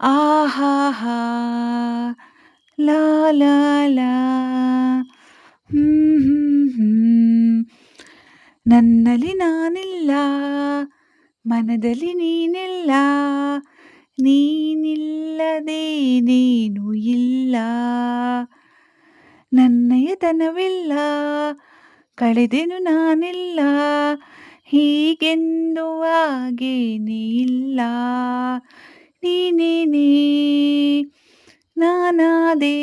ಆಹಾಹಾ, ಲಾ ಲಾ ಲಾ. ಹ್ಮ್ ಹ್ಮ್ ಹ್ಮ್. ನನ್ನಲ್ಲಿ ನಾನಿಲ್ಲ, ಮನದಲ್ಲಿ ನೀನಿಲ್ಲ. ನೀನಿಲ್ಲದೆ ನೀನು ಇಲ್ಲ. ನನ್ನಯತನವಿಲ್ಲ ಕಳೆದೆನು ನಾನಿಲ್ಲ. ಹೀಗೆಂದು ಹಾಗೇನೇ ಇಲ್ಲ. ನೀನೇನೇ ನಾನಾದೆ,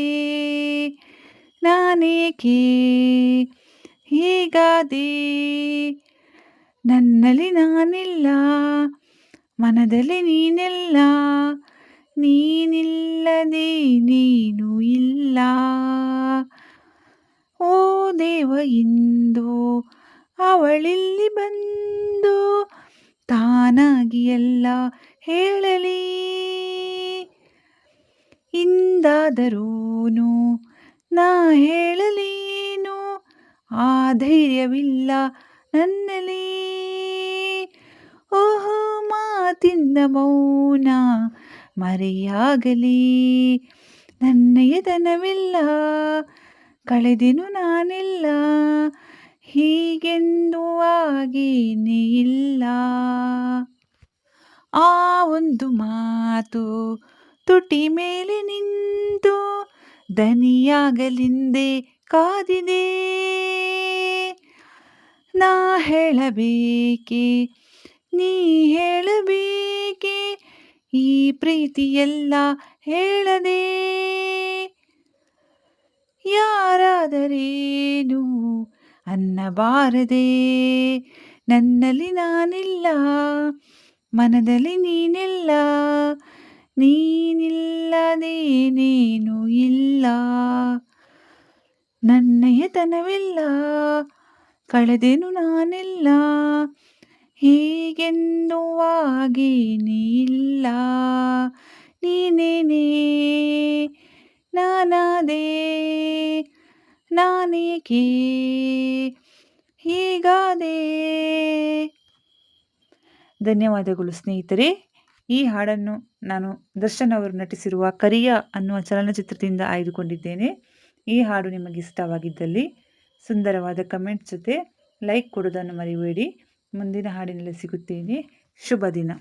ನಾನೇಕೆ, ಹೀಗಾದೆ, ನನ್ನಲ್ಲಿ ನಾನಿಲ್ಲ, ಮನದಲ್ಲಿ ನೀನೆಲ್ಲ, ನೀನಿಲ್ಲದೆ ನೀನು ಇಲ್ಲ. ಓ ದೇವ, ಇಂದು ಅವಳಿಲ್ಲಿ ಬಂದು ತಾನಾಗಿ ಎಲ್ಲ ಹೇಳಲಿ. ಇಂದಾದರೂನು ನಾ ಹೇಳಲೇನು? ಆ ಧೈರ್ಯವಿಲ್ಲ ನನ್ನಲ್ಲಿ. ಓಹೋ, ಮಾತಿಂದ ಮೌನ ಮರೆಯಾಗಲಿ. ನನ್ನಯತನವಿಲ್ಲ ಕಳೆದೆನು ನಾನಿಲ್ಲ, ಹೀಗೆಂದು ಆಗೇನೇ ಇಲ್ಲ. ಆ ಒಂದು ಮಾತು ತುಟಿ ಮೇಲೆ ನಿಂತು ದನಿಯಾಗಲಿಂದೆ ಕಾದಿದೆ. ನಾ ಹೇಳಬೇಕೆ, ನೀ ಹೇಳಬೇಕೆ, ಈ ಪ್ರೀತಿಯೆಲ್ಲ ಹೇಳದೆ. ಯಾರಾದರೇನು ಅನ್ನಬಾರದೆ, ನನ್ನಲ್ಲಿ ನಾನಿಲ್ಲ. ಮನದಲ್ಲಿ ನೀನಿಲ್ಲ ನೀನಿಲ್ಲದೆ ನೀನು ಇಲ್ಲ ನನ್ನಯತನವಿಲ್ಲ ಕಳೆದೆನು ನಾನಿಲ್ಲ, ಹೀಗೆಂದು ಆಗೇನೇ ಇಲ್ಲ. ನೀನೇನೇ, ನಾನಾದೆ, ನಾನೇಕೆ, ಹೀಗಾದೆ. ಧನ್ಯವಾದಗಳು ಸ್ನೇಹಿತರೆ. ಈ ಹಾಡನ್ನು ನಾನು ದರ್ಶನ್ ಅವರು ನಟಿಸಿರುವ ಕರಿಯ ಅನ್ನುವ ಚಲನಚಿತ್ರದಿಂದ ಆಯ್ದುಕೊಂಡಿದ್ದೇನೆ. ಈ ಹಾಡು ನಿಮಗೆ ಇಷ್ಟವಾಗಿದ್ದಲ್ಲಿ ಸುಂದರವಾದ ಕಮೆಂಟ್ ಜೊತೆ ಲೈಕ್ ಕೊಡೋದನ್ನು ಮರಿಬೇಡಿ. ಮುಂದಿನ ಹಾಡಿನಲ್ಲಿ ಸಿಗುತ್ತೇನೆ. ಶುಭ ದಿನ